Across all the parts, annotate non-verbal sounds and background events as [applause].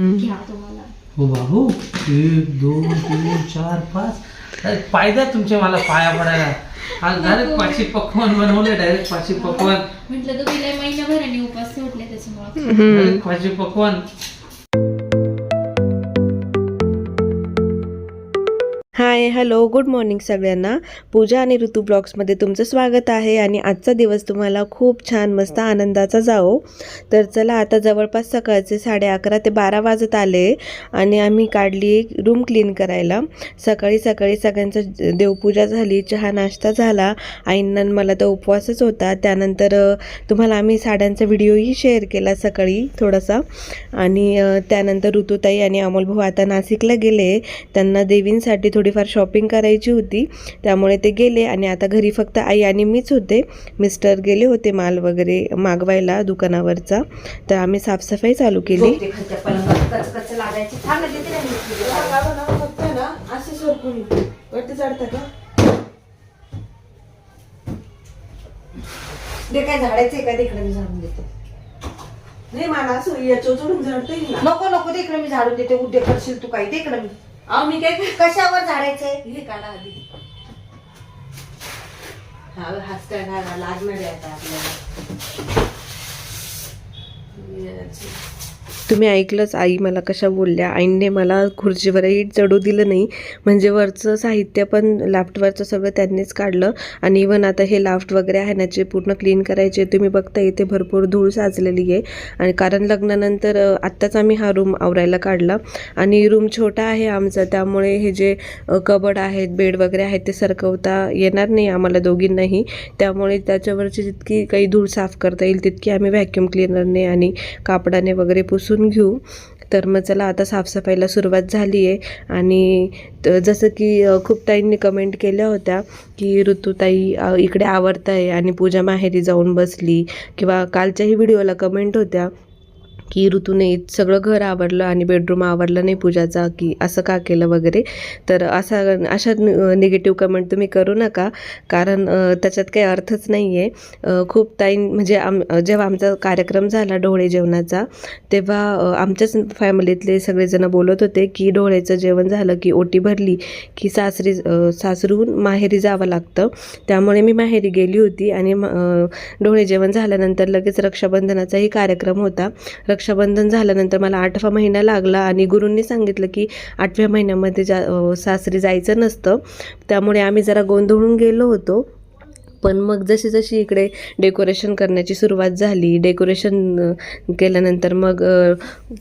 घ्या तुम्हाला. हो बाबू एक दोन तीन चार पाच. अरे पायदा तुमचे मला पाया पडायला. आज डायरेक्ट पाचशे पकवान बनवले डायरेक्ट पाचशे पकवान म्हटलं तुम्ही लय महिनाभराने उपास सोडले त्याच्यामुळे. डायरेक्ट पाचशे पकवान हाय हॅलो गुड मॉर्निंग सगळ्यांना. पूजा आणि ऋतू ब्लॉग्समध्ये तुमचं स्वागत आहे आणि आजचा दिवस तुम्हाला खूप छान मस्त आनंदाचा जाओ तर चला आता जवळपास सकाळचे साडे अकरा ते बारा वाजत आले आणि आम्ही काढली रूम क्लीन करायला. सकाळी सकाळी सगळ्यांचं देवपूजा झाली चहा नाश्ता झाला. आईंना मला तर उपवासच होता. त्यानंतर तुम्हाला आम्ही साड्यांचा व्हिडिओही शेअर केला सकाळी थोडासा. आणि त्यानंतर ऋतुताई आणि अमोल भाऊ आता नाशिकला गेले. त्यांना देवींसाठी थोडीफार शॉपिंग करायची होती. त्यामुळे ते गेले आणि आता घरी फक्त आई आणि मीच होते. मिस्टर गेले होते माल वगैरे मागवायला दुकानावरचा. तर आम्ही साफसफाई चालू केली. ते काय झाडायचे का? तिकडे मी झाडून देते. नाही मला असं याच्या झाडता येईल नको नको तिकडे मी झाडून देते. उद्या करशील तू काही. तिकडे मी. अहो मी काय कशावर झाडायचंय हे काढा आधी. हा हास्टर घाला लागणार आहे आता आपल्याला. तुम्ही ऐकलंच आई मला कशा बोलल्या? आईने मला खुर्चीवरही चढू दिलं नाही. म्हणजे वरचं साहित्य पण लाफ्टवरचं सगळं त्यांनीच काढलं. आणि इवन आता हे लाफ्ट वगैरे आहे ना जे पूर्ण क्लीन करायचे तुम्ही बघता इथे भरपूर धूळ साचलेली आहे. आणि कारण लग्नानंतर आत्ताच आम्ही हा रूम आवरायला काढला. आणि रूम छोटा आहे आमचा त्यामुळे हे जे कबड आहेत बेड वगैरे आहेत ते सरकवता येणार नाही आम्हाला दोघींनाही. त्यामुळे त्याच्यावरची जितकी काही धूळ साफ करता येईल तितकी आम्ही व्हॅक्यूम क्लिनरने आणि कापडाने वगैरे पुसून घेऊ. तर मग चला आता साफसफाईला सुरुवात झाली आहे आणि जसं की खूप ताईंनी कमेंट केल्या होत्या की ऋतुताई इकडे आवडत आहे आणि पूजा माहेरी जाऊन बसली किंवा कालच्याही व्हिडिओला कमेंट होत्या. की ऋतूने सगळं घर आवडलं आणि बेडरूम आवडलं नाही पूजाचा की असं का केलं वगैरे. तर असा अशा निगेटिव्ह कमेंट तुम्ही करू नका. कारण त्याच्यात काही अर्थच नाही आहे खूप ताई म्हणजे आम जेव्हा आमचा कार्यक्रम झाला डोळे जेवणाचा तेव्हा आमच्याच फॅमिलीतले सगळेजण बोलत होते की डोळ्याचं जेवण झालं की ओटी भरली की सासरी सासरून माहेरी जावं लागतं. त्यामुळे मी माहेरी गेली होती आणि म- डोळे जेवण झाल्यानंतर लगेच रक्षाबंधनाचाही कार्यक्रम होता. रक्षाबंधन झाल्यानंतर मला आठवा महिना लागला आणि गुरूंनी सांगितलं की आठव्या महिन्यामध्ये जा सासरी जायचं नसतं. त्यामुळे आम्ही जरा गोंधळून गेलो होतो. पण मग जशी जशी इकडे डेकोरेशन करण्याची सुरुवात झाली डेकोरेशन केल्यानंतर मग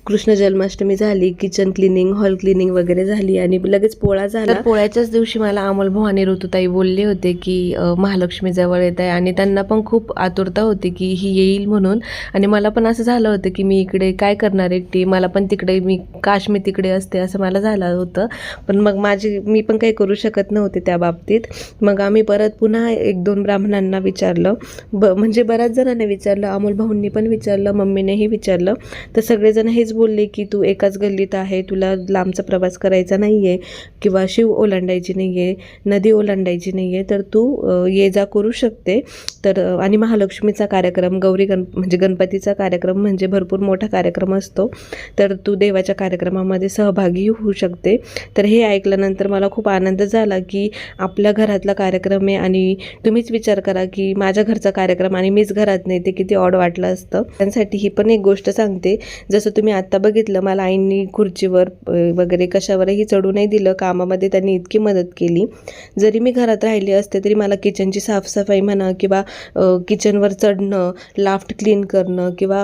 कृष्ण जन्माष्टमी झाली किचन क्लिनिंग हॉल क्लिनिंग वगैरे झाली आणि लगेच पोळा झाला. पोळ्याच्याच दिवशी मला अमोल भवानी ऋतुताई बोलले होते की महालक्ष्मीजवळ महालक्ष्मी जवळ येत आहे आणि त्यांना पण खूप आतुरता होती की ही येईल म्हणून. आणि मला पण असं झालं होतं की मी इकडे काय करणार एकटी? मला पण तिकडे मी काश मी तिकडे असते असं मला झालं होतं. पण मग माझी मी पण काही करू शकत नव्हते त्या बाबतीत. मग आम्ही परत पुन्हा एक दोन ब्राह्मणांना विचारलं. ब म्हणजे बऱ्याच जणांना विचारलं अमोल भाऊंनी पण विचारलं मम्मीनेही विचारलं. तर सगळेजण हेच बोलले की तू एकाच गल्लीत आहे तुला लांबचा प्रवास करायचा नाही आहे किंवा शिव ओलांडायची नाही आहे नदी ओलांडायची नाही आहे तर तू ये जा करू शकते. तर आणि महालक्ष्मीचा कार्यक्रम गौरी गण म्हणजे गणपतीचा कार्यक्रम म्हणजे भरपूर मोठा कार्यक्रम असतो. तर तू देवाच्या कार्यक्रमामध्ये सहभागी होऊ शकते. तर हे ऐकल्यानंतर मला खूप आनंद झाला की आपल्या घरातला कार्यक्रम आहे आणि तुम्हीच विचार करा की माझ्या घरचा कार्यक्रम आणि मीच घरात नाही ते किती ऑड वाटलं असतं. त्यांसाठी ही पण एक गोष्ट सांगते. जसं तुम्ही आत्ता बघितलं मला आईंनी खुर्चीवर वगैरे कशावरही चढू नाही दिलं कामामध्ये त्यांनी इतकी मदत केली. जरी मी घरात राहिली असते तरी मला किचनची साफसफाई म्हणा किंवा किचनवर चढणं लाफ्ट क्लीन करणं किंवा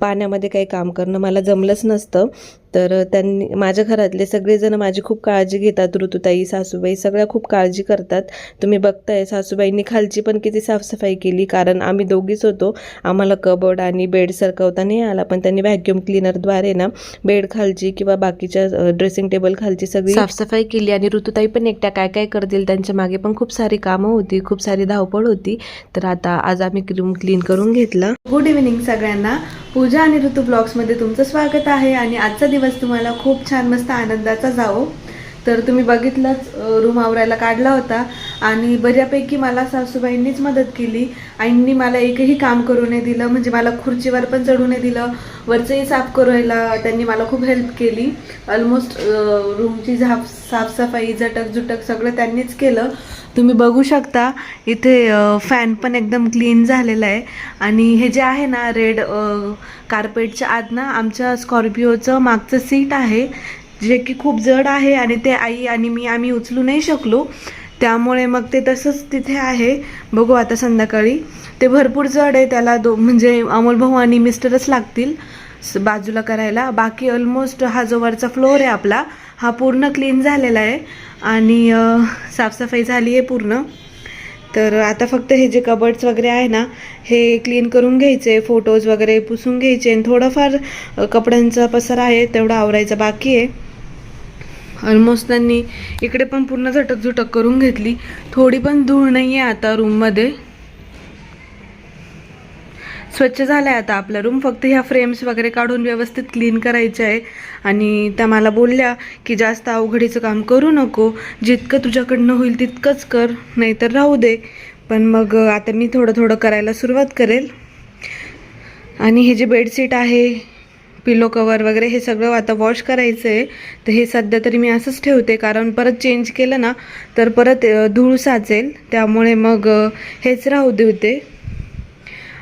पाण्यामध्ये काही काम करणं मला जमलंच नसतं. तर त्यांनी माझ्या घरातले सगळेजण माझी खूप काळजी घेतात ऋतुताई सासूबाई सगळ्या खूप काळजी करतात. तुम्ही बघताय सासूबाईंनी खालची पण किती साफसफाई केली कारण आम्ही दोघीच होतो. आम्हाला कबड आणि बेड सरकवता नाही आला पण त्यांनी व्हॅक्यूम क्लिनरद्वारे ना बेड खालची किंवा बाकीच्या ड्रेसिंग टेबल खालची सगळी साफसफाई केली आणि ऋतुताई पण एकट्या काय काय करतील त्यांच्या मागे पण खूप सारी कामं होती खूप सारी धावपळ होती. तर आता आज आम्ही रूम क्लीन करून घेतला. गुड इव्हिनिंग सगळ्यांना. पूजा आणि ऋतू ब्लॉग्समध्ये तुमचं स्वागत आहे आणि आजचा दिवस तुम्हाला खूप छान मस्त आनंदाचा जावो. तर तुम्ही बघितलंच रूम आवरायला काढला होता आणि बऱ्यापैकी मला सासूबाईंनीच मदत केली. आईंनी मला एकही काम करू नाही दिलं म्हणजे मला खुर्चीवर पण चढू नाही दिलं वरचंही साफ करायला त्यांनी मला खूप हेल्प केली. ऑलमोस्ट रूमची झाप साफसफाई झटक झुटक सगळं त्यांनीच केलं. तुम्ही बघू शकता इथे फॅन पण एकदम क्लीन झालेला आहे. आणि हे जे आहे ना रेड कार्पेटच्या आत ना आमच्या स्कॉर्पिओचं मागचं सीट आहे. जे की खूप जड आहे आणि ते आई आणि मी आम्ही उचलू नाही शकलो. त्यामुळे मग ते तसंच तिथे आहे. बघू आता संध्याकाळी. ते भरपूर जड आहे. त्याला दो म्हणजे अमोल भाऊ आणि मिस्टरच लागतील स- बाजूला करायला. बाकी ऑलमोस्ट हा जो वरचा फ्लोअर आहे आपला. हा पूर्ण क्लीन झालेला आहे. आणि साफसफाई झाली आहे पूर्ण. तर आता फक्त हे जे कबर्ड्स वगैरे आहे ना हे क्लीन करून घ्यायचे. फोटोज वगैरे पुसून घ्यायचे. आणि थोडंफार कपड्यांचा पसर आहे. तेवढा आवरायचा बाकी आहे. ऑलमोस्ट त्यांनी इकडे पण पूर्ण झटक झुटक करून घेतली. थोडी पण धूळ नाही आहे आता रूममध्ये स्वच्छ झालं आहे आता आपला रूम फक्त ह्या फ्रेम्स वगैरे काढून व्यवस्थित क्लीन करायचे आहे. आणि त्या मला बोलल्या की जास्त अवघडीचं काम करू नको. जितकं तुझ्याकडनं होईल तितकंच कर. नाहीतर राहू दे. पण मग आता मी थोडं थोडं करायला सुरुवात करेल. आणि हे जे बेडशीट आहे पिलो कवर वगैरे हे सगळं आता वॉश करायचं आहे तर हे सध्या तरी मी असंच ठेवते कारण परत चेंज केलं ना तर परत धूळ साचेल. त्यामुळे मग हेच राहू देते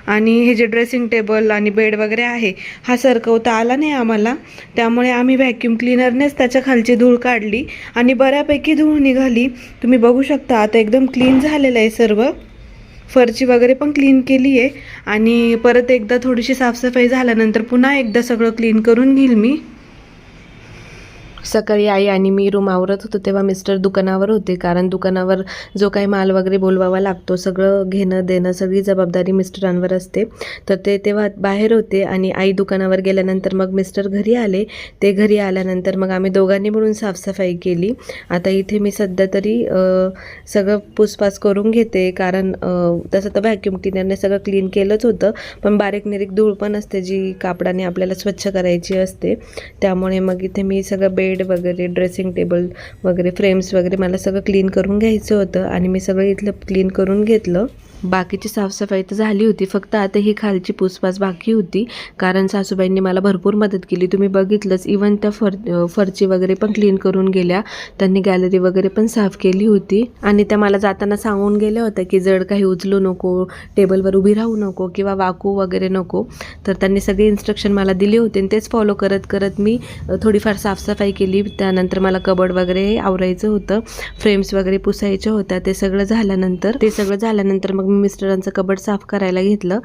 आणि हे जे ड्रेसिंग टेबल आणि बेड वगैरे आहे हा सरकवता आला नाही आम्हाला. त्यामुळे आम्ही व्हॅक्यूम क्लिनरनेच त्याच्या खालची धूळ काढली. आणि बऱ्यापैकी धूळ निघाली. तुम्ही बघू शकता आता एकदम क्लीन झालेलं आहे सर्व. फरची वगैरे पण क्लीन केली आहे. आणि परत एकदा थोडीशी साफसफाई झाल्यानंतर पुन्हा एकदा सगळं क्लीन करून घेईल मी. सकाळी आई आणि मी रूम आवरत होतो तेव्हा मिस्टर दुकानावर होते. कारण दुकानावर जो काही माल वगैरे बोलवावा लागतो सगळं घेणं देणं सगळी जबाबदारी मिस्टरांवर असते. तर ते तेव्हा बाहेर होते आणि आई दुकानावर गेल्यानंतर मग मिस्टर घरी आले. ते घरी आल्यानंतर मग आम्ही दोघांनी मिळून साफसफाई केली. आता इथे मी सध्या तरी सगळं पुसपास करून घेते. कारण तसं तर व्हॅक्युम क्लिनरने सगळं क्लीन केलंच होतं. पण बारीक निरीक धूळ पण असते जी कापडाने आपल्याला स्वच्छ करायची असते. त्यामुळे मग इथे मी सगळं बेड वगैरे ड्रेसिंग टेबल वगैरे फ्रेम्स वगैरे मला सगळं क्लीन करून घ्यायचं होतं आणि मी सगळं इथलं क्लीन करून घेतलं. बाकीची साफसफाई तर झाली होती. फक्त आता ही खालची पुसपास बाकी होती. कारण सासूबाईंनी मला भरपूर मदत केली. तुम्ही बघितलंच इवन त्या फर फरची वगैरे पण क्लीन करून गेल्या. त्यांनी गॅलरी वगैरे पण साफ केली होती. आणि त्या मला जाताना सांगून गेल्या होत्या की जड काही उचलू नको टेबलवर उभी राहू नको किंवा वाकू वगैरे नको. तर त्यांनी सगळे इन्स्ट्रक्शन मला दिले होते आणि तेच फॉलो करत करत मी थोडीफार साफसफाई केली. त्यानंतर मला कबड वगैरे आवरायचं होतं. फ्रेम्स वगैरे पुसायच्या होत्या. ते सगळं झाल्यानंतर ते सगळं झाल्यानंतर मग मी मिस्टरांचं कबड साफ करायला घेतलं.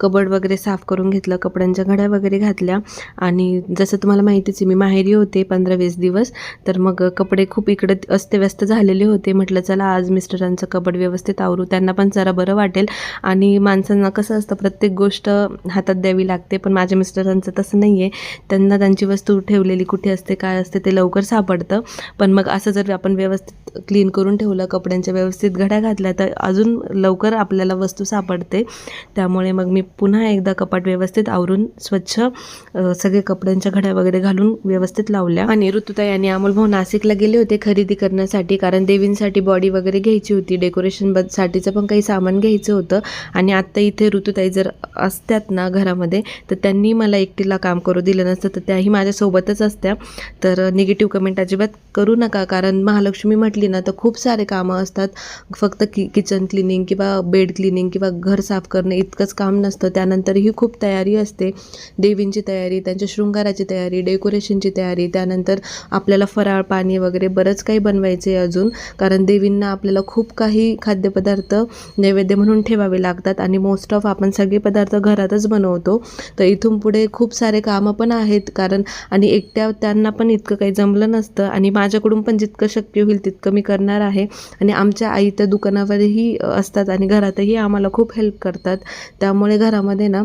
कबड वगैरे साफ करून घेतलं कपड्यांच्या घड्या वगैरे घातल्या. आणि जसं तुम्हाला माहितीच आहे मी माहेरी होते पंधरा वीस दिवस. तर मग कपडे खूप इकडे अस्तव्यस्त झालेले होते. म्हटलं चला आज मिस्टरांचं कबड व्यवस्थित आवरू. त्यांना पण जरा बरं वाटेल. आणि माणसांना कसं असतं प्रत्येक गोष्ट हातात द्यावी लागते. पण माझ्या मिस्टरांचं तसं नाही आहे त्यांना त्यांची वस्तू ठेवलेली कुठे असते काय असते ते लवकर सापडतं. पण मग असं जर आपण व्यवस्थित क्लीन करून ठेवलं कपड्यांच्या व्यवस्थित घड्या घातल्या तर अजून लवकर आपल्याला वस्तू सापडते. त्यामुळे मग मी पुन्हा एकदा कपाट व्यवस्थित आवरून स्वच्छ सगळे कपड्यांच्या घड्या वगैरे घालून व्यवस्थित लावल्या. आणि ऋतुताई आणि अमोल भाऊ नाशिकला गेले होते खरेदी करण्यासाठी कारण देवींसाठी बॉडी वगैरे घ्यायची होती. डेकोरेशन ब साठीचं पण काही सामान घ्यायचं होतं. आणि आत्ता इथे ऋतुताई जर असत्यात ना घरामध्ये तर त्यांनी मला एकटीला काम करू दिलं नसतं तर त्याही माझ्यासोबतच असत्या. तर निगेटिव्ह कमेंट अजिबात करू नका कारण महालक्ष्मी म्हटली ना तर खूप सारे कामं असतात. फक्त कि किचन क्लिनिंग किंवा बेड क्लिनिंग किंवा घर साफ करणे इतकंच काम नसतं. त्यानंतरही खूप तयारी असते. देवींची तयारी त्यांच्या शृंगाराची तयारी डेकोरेशनची तयारी त्यानंतर आपल्याला फराळ पाणी वगैरे बरंच काही बनवायचे अजून. कारण देवींना आपल्याला खूप काही खाद्यपदार्थ नैवेद्य म्हणून ठेवावे लागतात आणि मोस्ट ऑफ आपण सगळे पदार्थ घरातच बनवतो. तर इथून पुढे खूप सारे कामं पण आहेत. कारण आणि एकट्या त्यांना पण इतकं काही जमलं नसतं आणि माझ्याकडून पण जितकं शक्य होईल तितकं मी करणार आहे. आणि आमच्या आई त्या दुकानावरही असतात आणि घरातही आम्हाला खूप हेल्प करतात. त्यामुळे घरामध्ये ना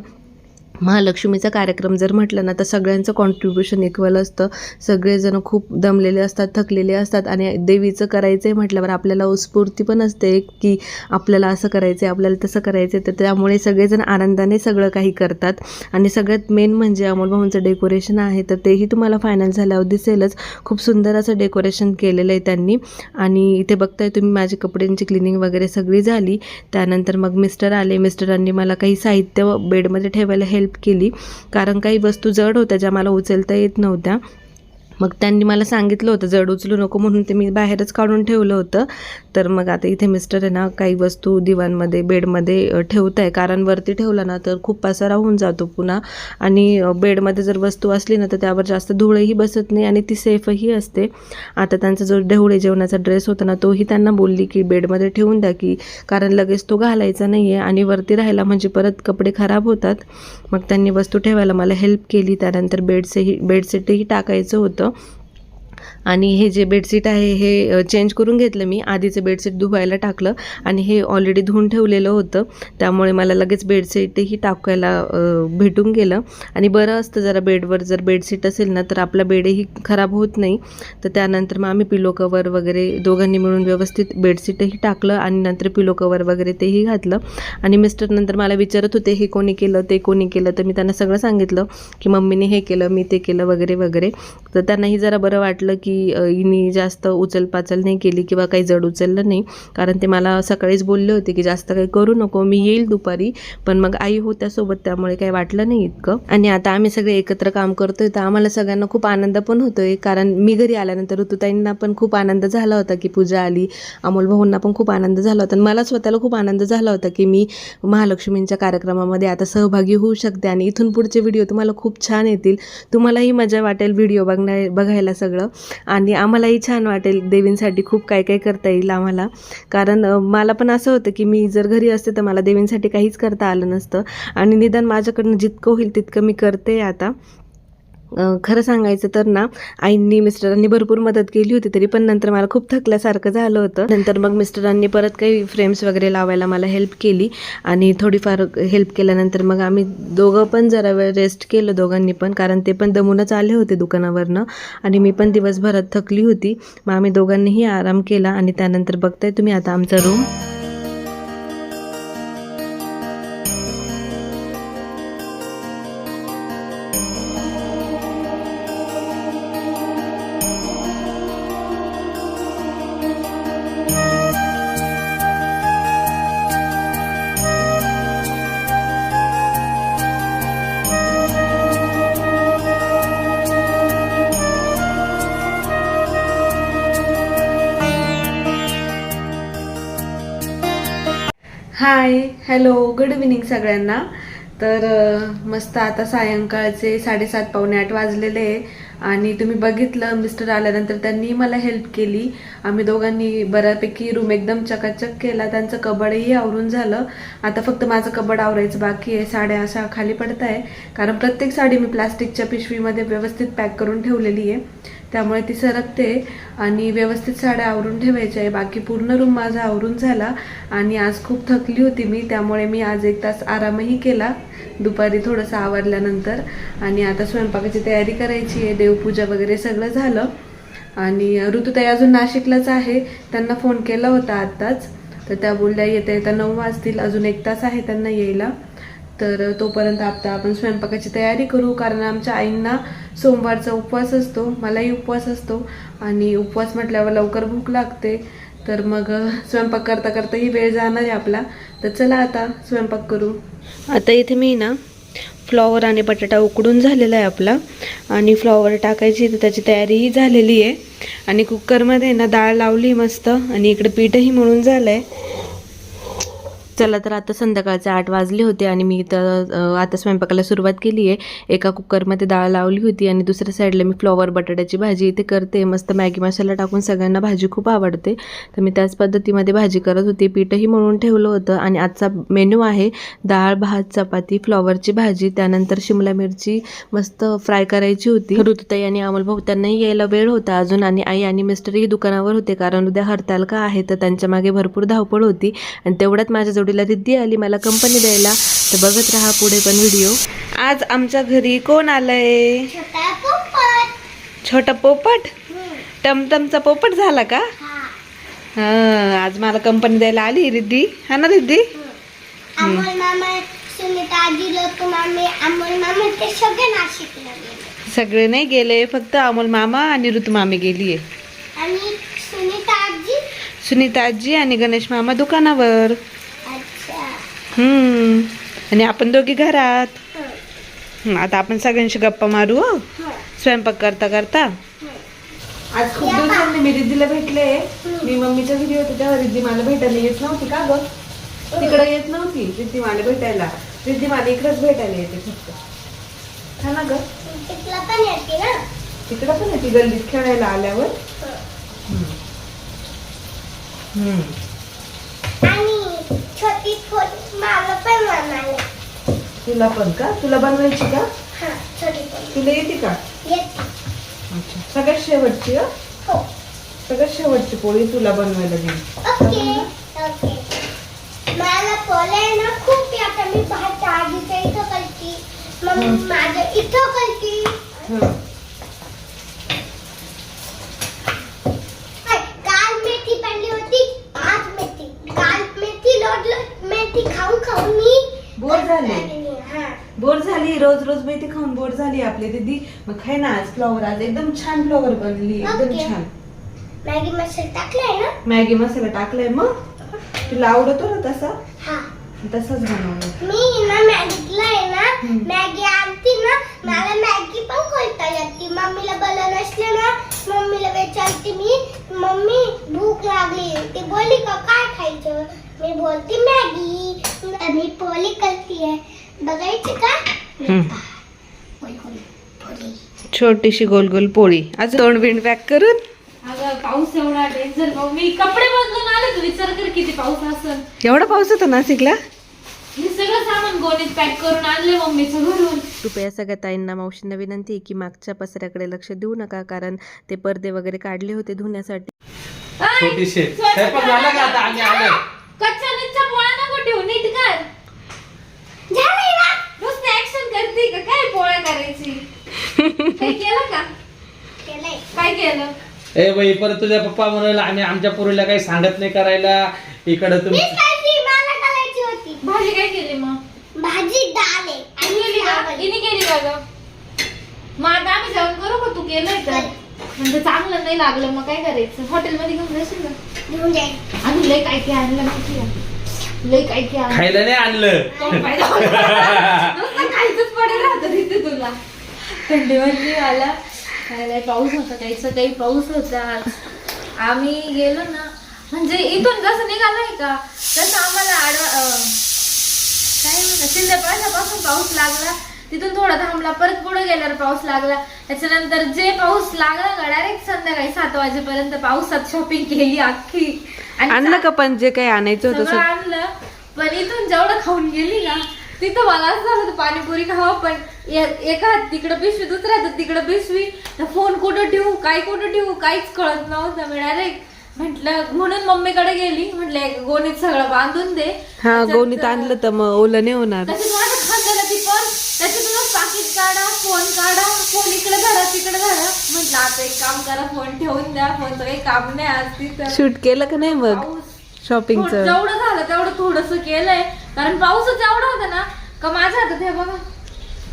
महालक्ष्मीचा कार्यक्रम जर म्हटलं ना तर सगळ्यांचं कॉन्ट्रीब्युशन इक्वल असतं. सगळेजण खूप दमलेले असतात थकलेले असतात आणि देवीचं करायचं आहे म्हटल्यावर आपल्याला उत्स्फूर्ती पण असते की आपल्याला असं करायचं आहे आपल्याला तसं करायचं आहे तर त्यामुळे सगळेजण आनंदाने सगळं काही करतात. आणि सगळ्यात मेन म्हणजे अमोल भाऊंचं डेकोरेशन आहे तर तेही तुम्हाला फायनल झाल्यावर दिसेलच. खूप सुंदर असं डेकोरेशन केलेलं आहे त्यांनी. आणि इथे बघताय तुम्ही माझे कपड्यांची क्लिनिंग वगैरे सगळी झाली. त्यानंतर मग मिस्टर आले. मिस्टरांनी मला काही साहित्य बेडमध्ये ठेवायला हेल्प केली. कारण काही वस्तू जड होत्या ज्या मला उचलता येत नव्हत्या. मग त्यांनी मला सांगितलं होतं जड उचलू नको म्हणून ते मी बाहेरच काढून ठेवलं होतं. तर मग आता इथे मिस्टर आहे ना काही वस्तू दिवाणमध्ये बेडमध्ये ठेवत आहे कारण वरती ठेवला ना तर खूप पसारा होऊन जातो पुन्हा. आणि बेडमध्ये जर वस्तू असली ना तर त्यावर जास्त धुळंही बसत नाही आणि ती सेफही असते. आता त्यांचा जो ढेवळे जेवणाचा ड्रेस होता ना तोही त्यांना बोलली की बेडमध्ये ठेवून द्या की कारण लगेच तो घालायचा नाही आहे आणि वरती राहायला म्हणजे परत कपडे खराब होतात. मग त्यांनी वस्तू ठेवायला मला हेल्प केली. त्यानंतर बेडसेही बेडशीटही टाकायचं होतं. आणि हे जे बेडशीट आहे हे चेंज करून घेतलं मी. आधीचं बेडशीट धुवायला टाकलं आणि हे ऑलरेडी धुवून ठेवलेलं होतं. त्यामुळे मला लगेच बेडशीटही टाकायला भेटून गेलं. आणि बरं असतं जरा बेडवर जर बेडशीट असेल ना तर आपला बेडही खराब होत नाही. तर त्यानंतर मग आम्ही पिलो कवर वगैरे दोघांनी मिळून व्यवस्थित बेडशीटही टाकलं आणि नंतर पिलो कवर वगैरे तेही घातलं. आणि मिस्टर नंतर मला विचारत होते हे कोणी केलं? ते कोणी केलं? तर मी त्यांना सगळं सांगितलं की मम्मीने हे केलं मी ते केलं वगैरे वगैरे. तर त्यांनाही जरा बरं वाटलं की की हिने जास्त उचलपाचल नाही केली किंवा काही जड उचललं नाही. कारण ते मला सकाळीच बोलले होते की जास्त काही करू नको मी येईल दुपारी पण मग आई होत्या सोबत त्यामुळे काही वाटलं नाही इतकं. आणि आता आम्ही सगळे एकत्र काम करतोय तर आम्हाला सगळ्यांना खूप आनंद पण होतोय. कारण मी घरी आल्यानंतर ऋतुताईंना पण खूप आनंद झाला होता की पूजा आली. अमोल भाऊंना पण खूप आनंद झाला होता. आणि मला स्वतःला खूप आनंद झाला होता की मी महालक्ष्मींच्या कार्यक्रमामध्ये आता सहभागी होऊ शकते. आणि इथून पुढचे व्हिडिओ तुम्हाला खूप छान येतील. तुम्हालाही मजा वाटेल व्हिडिओ बघण्या बघायला सगळं. आणि आम्हालाही छान वाटेल देवींसाठी खूप काय काय करता येईल आम्हाला. कारण मला पण असं होतं की मी जर घरी असते तर मला देवींसाठी काहीच करता आलं नसतं. आणि निदान माझ्याकडनं जितकं होईल तितकं मी करते आता. खरं सांगायचं तर ना आईंनी मिस्टरांनी भरपूर मदत केली होती तरी पण नंतर मला खूप थकल्यासारखं झालं होतं. नंतर मग मिस्टरांनी परत काही फ्रेम्स वगैरे लावायला मला हेल्प केली आणि थोडीफार हेल्प केल्यानंतर मग आम्ही दोघं पण जरा वेळ रेस्ट केलं दोघांनी पण कारण ते पण दमूनच आले होते दुकानावरनं आणि मी पण दिवसभरात थकली होती. मग आम्ही दोघांनीही आराम केला आणि त्यानंतर बघताय तुम्ही आता आमचा रूम हॅलो गुड इव्हिनिंग सगळ्यांना. तर मस्त आता सायंकाळचे साडेसात पावणे आठ वाजलेले आहे. आणि तुम्ही बघितलं मिस्टर आल्यानंतर त्यांनी मला हेल्प केली. आम्ही दोघांनी बऱ्यापैकी रूम एकदम चकाचक केला. त्यांचं कबडही आवरून झालं. आता फक्त माझं कबड आवरायचं बाकी आहे. साड्या अशा खाली पडत आहे कारण प्रत्येक साडी मी प्लास्टिकच्या पिशवीमध्ये व्यवस्थित पॅक करून ठेवलेली आहे. त्यामुळे ती सरकते आणि व्यवस्थित साड्या आवरून ठेवायच्या आहे. बाकी पूर्ण रूम माझा आवरून झाला आणि आज खूप थकली होती मी त्यामुळे मी आज एक तास आरामही केला. दुपारी थोडंसं आवरल्यानंतर आणि आता स्वयंपाकाची तयारी करायची आहे. देवपूजा वगैरे सगळं झालं. आणि ऋतुताई अजून नाशिकलाच आहे. त्यांना फोन केला होता आत्ताच. तर त्या बोलल्या येता येता नऊ वाजतील. अजून एक तास आहे त्यांना यायला. तर तोपर्यंत आता आपण स्वयंपाकाची तयारी करू कारण आमच्या आईंना सोमवारचा उपवास असतो मलाही उपवास असतो. आणि उपवास म्हटल्यावर लवकर भूक लागते. तर मग स्वयंपाक करता करताही वेळ जाणार आहे आपला. तर चला आता स्वयंपाक करू. आता इथे मी ना फ्लॉवर आणि बटाटा उकडून झालेला आहे आपला. आणि फ्लॉवर टाकायची तर त्याची तयारीही झालेली आहे. आणि कुकरमध्ये ना डाळ लावली मस्त. आणि इकडे पीठही म्हणून झालं आहे चला तर आता संध्याकाळचे आठ वाजले होते आणि मी इथं आता स्वयंपाकाला सुरुवात केली आहे. एका कुकरमध्ये डाळ लावली होती आणि दुसऱ्या साईडला मी फ्लॉवर बटाट्याची भाजी इथे करते. मस्त मॅगी मसाला टाकून सगळ्यांना भाजी खूप आवडते. तर मी त्याच पद्धतीमध्ये भाजी करत होती. पीठही म्हणून ठेवलं होतं आणि आजचा मेनू आहे डाळ भात चपाती फ्लॉवरची भाजी. त्यानंतर शिमला मिरची मस्त फ्राय करायची होती. ऋतुताई आणि अमलभाऊ त्यांनाही यायला वेळ होता अजून आणि आई आणि मिस्टरही दुकानावर होते. कारण उद्या हरतालका आहे तर त्यांच्या मागे भरपूर धावपळ होती. आणि तेवढ्यात माझ्याजवळ सावडीला रिद्धी आली मला कंपनी द्यायला. तर बघत राहा पुढे पण व्हिडिओ आज आमच्या घरी कोण आलंय? छोटा पोपट. टमटमचा पोपट झाला का? हा. आज मला कंपनी द्यायला आली रिद्धी. हा ना रिद्धी? अमोल मामा सुनीता आजी लोक मामी अमोल मामा ते सगळे नाही गेले फक्त अमोल मामा आणि ऋतू मामी गेलीये. आणि सुनीता आजी? सुनीता आजी आणि गणेश मामा दुकानावर. आणि आपण दोघी घरात. हं, आता आपण सगळ्यांशी गप्पा मारू हो. स्वयंपाक करता करता. आज खूप दिवसांनी मी रिद्धीला भेटले. मी मम्मीच्या घरी होते तेव्हा रिद्धी मला भेटायला येत नव्हती का बघ तिकडे येत नव्हती रिद्धी मला भेटायला. रिद्धी मला इकडेच भेटायला येते फक्त. हा ना ग? तिकडं पण येते गल्लीत खेळायला आल्यावर? हम्म. फोन मला पण म्हणाले तुला पण का? तुला बनवायची का? हा तुला येते का? अच्छा. सगळ्यात शेवटची हं? सगळ्यात शेवटची पोळी तुला बनवायला ओके मला आहे ना खूप आता मी भात आजीच्या इथं करते मग माझं इथं करते हं. हाय, काल मेथी पडली होती आज मेथी काल मेथी लोट मेथी खाऊन खाऊन मी बोर झाले हा बोर झाली रोज रोज मेथी खाऊन बोर झाली आपली दीदी. मग खाय ना आज फ्लॉवर आज एकदम छान फ्लॉवर बनली एकदम. छान. मॅगी मसाला टाकलाय ना? मॅगी मसाला टाकलाय मग? तुला आवडतो ना तसा? हा. तसाच बनवलं मी ना मॅगीतला आहे ना मॅगी आणते ना मला मॅगी पण खोलता येते. मम्मीला बोलत नसले ना मम्मीला विचारते मी मम्मी भूक लागली. ती बोलली का काय खायचं? मी बोलते मॅगी. मी पोली करते. बघायची का. छोटीशी गोल गोल पोळी. आज तोंड बिंड पॅक करून? पाऊस एवढा डेंजर भाऊ मी कपडे बदलून आले तू विचार कर किती पाऊस असेल. एवढा पाऊस होता नाशिकला? हे सगळं सामान गोणीत पॅक करून आणले मम्मीचं घरून कृपया सगळ्या ताईंना मावशींना विनंती आहे की मागच्या पसऱ्याकडे लक्ष देऊ नका कारण ते पडदे वगैरे काढले होते धुण्यासाठी. आय, छोटीशी. स्वयंपाक स्वयंपाक झाला का आता? आम्ही आलो कच्च्या नीटच्या पोळ्या नको ठेवू नीट कर. झालंय ना नुसतं करते का? काय पोळ्या करायची? काय केलं का? काय केलं? ए बाई परत तुझ्या पप्पा म्हणाला आम्ही आमच्या पोरीला काही सांगत नाही करायला. इकडं तुम्ही मीच खायची मला करायची होती. भाजी काय केली मग? भाजी डाळ आहे. आणि केली का? हिने केली का ग? मग आता आम्ही जेवण करू का? तू केलंय तर म्हणजे चांगलं नाही लागलं मग काय करायचं? हॉटेलमध्ये घेऊन जाशील का? घेऊन जाईल. आम्ही लय काय काय आणलं माहिती आहे? काय काय खायला नाही आणलं. खायचंच पडेल राहतं तिथे तुला. थंडी वाजली आला काय लय पाऊस होता काहीच काही पाऊस होता. आम्ही गेलो ना म्हणजे इथून जसं निघालोय का तसं आम्हाला आडवा अं, काय म्हणतात शिंदेपासून पाऊस लागला. तिथून थोडा थांबला परत पुढे गेल्यावर पाऊस लागला. त्याच्यानंतर जे पाऊस लागला का डायरेक्ट संध्याकाळी सात वाजेपर्यंत पावसात शॉपिंग केली अख्खी. आणि आणलं का पण जे काही आणायचं होतं सगळं आणलं. पण इथून जेवढं खाऊन गेली ना तिथं मला असं झालं होतं पाणीपुरी खावं पण एका हात तिकडं पिशवी दुसऱ्या हातात तिकडं पिशवी. तर फोन कुठं ठेवू काय कुठं ठेवू काहीच कळत नव्हतं. मी डायरेक्ट म्हटलं म्हणून मम्मीकडे गेली. म्हटलं एक गोणीत सगळं बांधून दे. हा त्याच्यात- गोणीत आणलं तर मग ओलं नाही होणार. त्याच्यात माझं खांद्याला ती पर्स त्याच्यातूनच पाकिट काढा फोन काढा फोन इकडे धरा तिकडे धरा. म्हटलं आता एक काम करा फोन ठेवून द्या फोनचं काही काम नाही आज तिथं शूट केलं का नाही मग? पाऊस. शॉपिंगचं जेवढं झालं तेवढं थोडस केलंय. कारण पाऊसच एवढा होता ना का माझ्या हातात हे बघा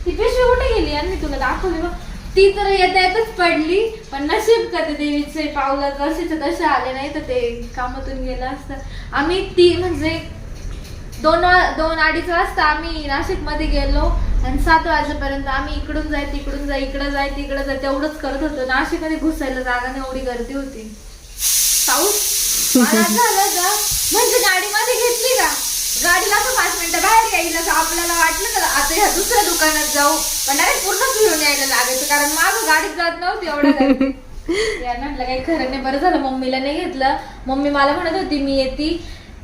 ती पिशवी कुठे गेली? यांनी तुला दाखवली बघ. ती तर येता येतच पडली. पण नशीब का ते देवीचे पावलं जसेचे तसे आले नाही तर ते कामातून गेलं असतं. आम्ही ती म्हणजे दोन दोन अडीच वाजता आम्ही नाशिकमध्ये गेलो आणि सात वाजेपर्यंत आम्ही इकडून जाय तिकडून जाय इकडं जाय तिकडं जाय तेवढंच करत होतो. नाशिकमध्ये घुसायला जागा नाही एवढी गर्दी होती. पाऊस? मला असं झालं का? म्हणजे गाडीमध्ये घेतली का? गाडीला असं पाच मिनिटं बाहेर यायला असं आपल्याला वाटलं तर आता ह्या दुसऱ्या दुकानात जाऊ. पण डायरेक्ट पूर्ण फिरून यायला लागायचं कारण मागं गाडीत जात नव्हती. यार [laughs] म्हटलं काही खरं नाही बरं झालं मम्मीला नाही घेतलं. मम्मी मला म्हणत होती मी येते.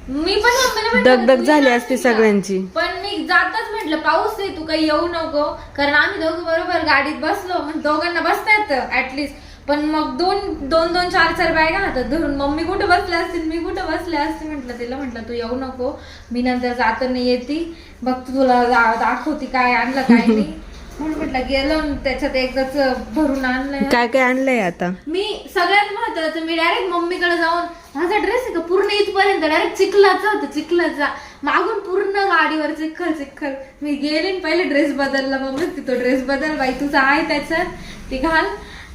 मी पण मम्मीला दगदग झाली असती? सगळ्यांची. पण मी जाताच म्हटलं पाऊस आहे तू काही येऊ नको. कारण आम्ही दोघं बरोबर गाडीत बसलो. म्हणजे दोघांना बसता येतं ऍटलिस्ट पण मग दोन दोन दोन चार चार बॅगा हातात धरून मम्मी कुठे बसल्या असतील मी कुठे बसले असते म्हटलं तिला म्हटलं तू येऊ नको मी नंतर जाताना येते. बघ तू तुला दाखवते काय आणलं काय नाही. [laughs] म्हणून म्हटलं गेलो त्याच्यात एकदाच भरून आणलंय. काय काय आणलंय आता? मी सगळ्यात महत्वाचं मी डायरेक्ट मम्मीकडे जाऊन माझा ड्रेस आहे का पूर्ण इथपर्यंत डायरेक्ट चिखलाचा होता चिखलाचा. मागून पूर्ण गाडीवर चिखल चिखल. मी गेले पहिले ड्रेस बदलला मम्मी तो ड्रेस बदल बाई तुझा आहे त्याच्यात. ती घाल.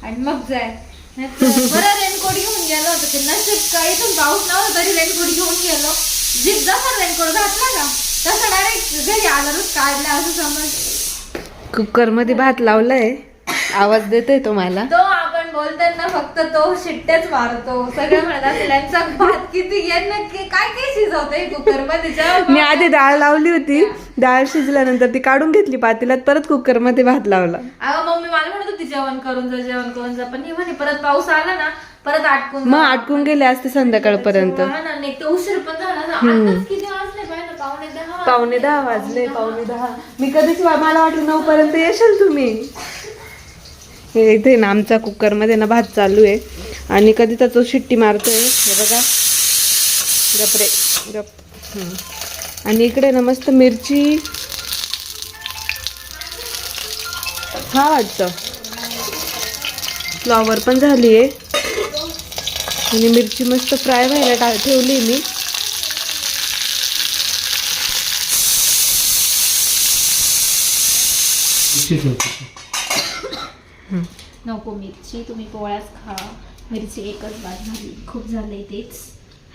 आणि मग जाय. बरं रेनकोट घेऊन गेलो होतं ते नशीब का इथून पाऊस नव्हता तरी रेनकोट घेऊन गेलो. जीप जसा रेनकोट घातला का? तसा डायरेक्ट घरी आल्यावरच काढला असं समज. कुकरमध्ये भात लावलाय. आवाज देतोय तो मला तो आपण बोलताना फक्त तो शिट्ट्याच मारतो. सगळं म्हणत असेल यांचा भात किती यांना की- काय काय शिजवतंय कुकरमध्ये [laughs] मी आधी डाळ लावली होती. डाळ शिजल्यानंतर ती काढून घेतली पातेल्यात परत कुकरमध्ये भात लावला. अगं मम्मी मला म्हणत होती जेवण करून जा जेवण करून जा. पण ही म्हणे परत पाऊस आला ना परत आटकून मग आटकून गेले असते संध्याकाळपर्यंत. उशीर पण झाला किती पावणे दहा वाजले. पावणे दहा मी कधीच मला वाटलं नऊ पर्यंत येशाल तुम्ही. हे इथे ना आमच्या कुकरमध्ये ना भात चालू आहे. आणि कधी तो शिट्टी मारतोय. हे बघा. गपरे. गप. आणि इकडे ना मस्त मिरची. हा वाटतं. फ्लॉवर पण झाली आहे. आणि मिरची मस्त फ्राय व्हायला टा ठेवली मी. उशीर नको मिरची तुम्ही पोळ्याच खा. मिरची एकच बाद झाली खूप झालंय तेच.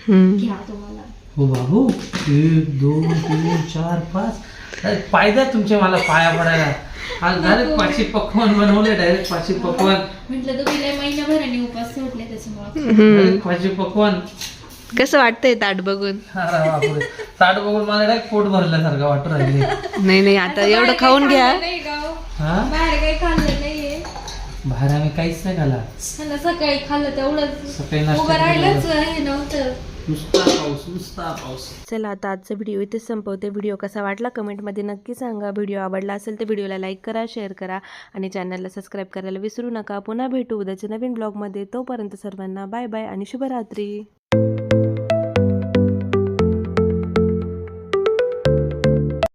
घ्या तुम्हाला. हो बाबू. एक दोन तीन चार पाच. अरे पायद्या तुमचे मला पाया पडायला. आज डायरेक्ट पाचशे पकवान बनवले डायरेक्ट पाचशे पकवान म्हटलं तुम्ही लय महिनाभराने उपास सोडले त्याच्यामुळे. डायरेक्ट पाचशे पकवान कसं वाटतंय ताट बघून? अरे बापरे. ताट बघून मला डायरेक्ट पोट भरल्यासारखं वाटू राहिले नाही नाही आता एवढं खाऊन घ्या. नाही हो? बाहेर काही खाल्लं बाहेर आम्ही काहीच नाही मला सकाळी खाल्लं तेवढंच. सकाळी नाश्ता उभं केला राहिलंच हे नव्हतं. नुसता पाऊस नुसता पाऊस. चला आता आजचा व्हिडिओ इथेच संपवते. व्हिडिओ कसा वाटला कमेंटमध्ये नक्की सांगा. व्हिडिओ आवडला असेल तर व्हिडिओला लाईक करा शेअर करा आणि चॅनलला सबस्क्राईब करायला विसरू नका. पुन्हा भेटू उद्याच्या नवीन ब्लॉगमध्ये तोपर्यंत सर्वांना बाय बाय आणि शुभरात्री.